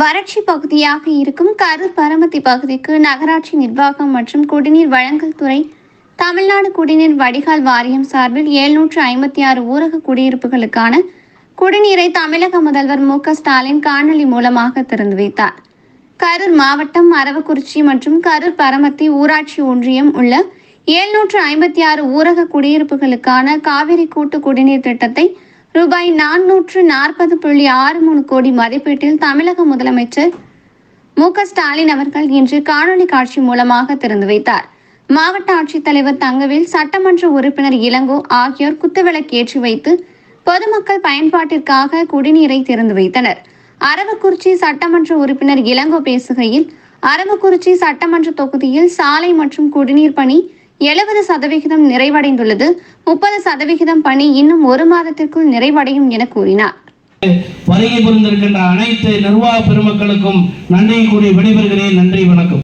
வறட்சி பகுதியாக இருக்கும் கரூர் பரமத்தி பகுதிக்கு நகராட்சி நிர்வாகம் மற்றும் குடிநீர் வழங்கல் துறை தமிழ்நாடு குடிநீர் வடிகால் வாரியம் சார்பில் எழுநூற்று ஐம்பத்தி ஆறு ஊரக குடியிருப்புகளுக்கான குடிநீரை தமிழக முதல்வர் மு ஸ்டாலின் காணொலி மூலமாக திறந்து வைத்தார். கரூர் மாவட்டம் அரவக்குறிச்சி மற்றும் கரூர் பரமத்தி ஊராட்சி ஒன்றியம் உள்ள எழுநூற்று ஐம்பத்தி ஆறு ஊரக குடியிருப்புகளுக்கான காவிரி கூட்டு குடிநீர் திட்டத்தை ரூபாய் நானூற்று நாற்பது புள்ளி ஆறு மூணு கோடி மதிப்பீட்டில் தமிழக முதலமைச்சர் மு ஸ்டாலின் அவர்கள் இன்று காணொலி காட்சி மூலமாக திறந்து வைத்தார். மாவட்ட ஆட்சித்தலைவர் தங்கவேல் சட்டமன்ற உறுப்பினர் இளங்கோ ஆகியோர் குத்துவிளக்கு ஏற்றி வைத்து பொதுமக்கள் பயன்பாட்டிற்காக குடிநீரை திறந்து வைத்தனர். அரவக்குறிச்சி சட்டமன்ற உறுப்பினர் இளங்கோ பேசுகையில் அரவக்குறிச்சி சட்டமன்ற தொகுதியில் சாலை மற்றும் குடிநீர் பணி எழுபது சதவிகிதம் நிறைவடைந்துள்ளது. முப்பது சதவிகிதம் பணி இன்னும் ஒரு மாதத்திற்குள் நிறைவடையும் என கூறினார். வருகை புரிந்திருக்கின்ற அனைத்து நிர்வாக பெருமக்களுக்கும் நன்றி கூறி விடைபெறுகிறேன். நன்றி வணக்கம்.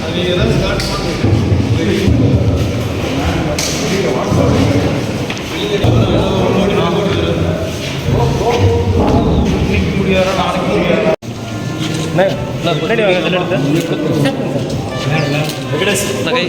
வாங்க இதில் வெங்கடேஷ். கை.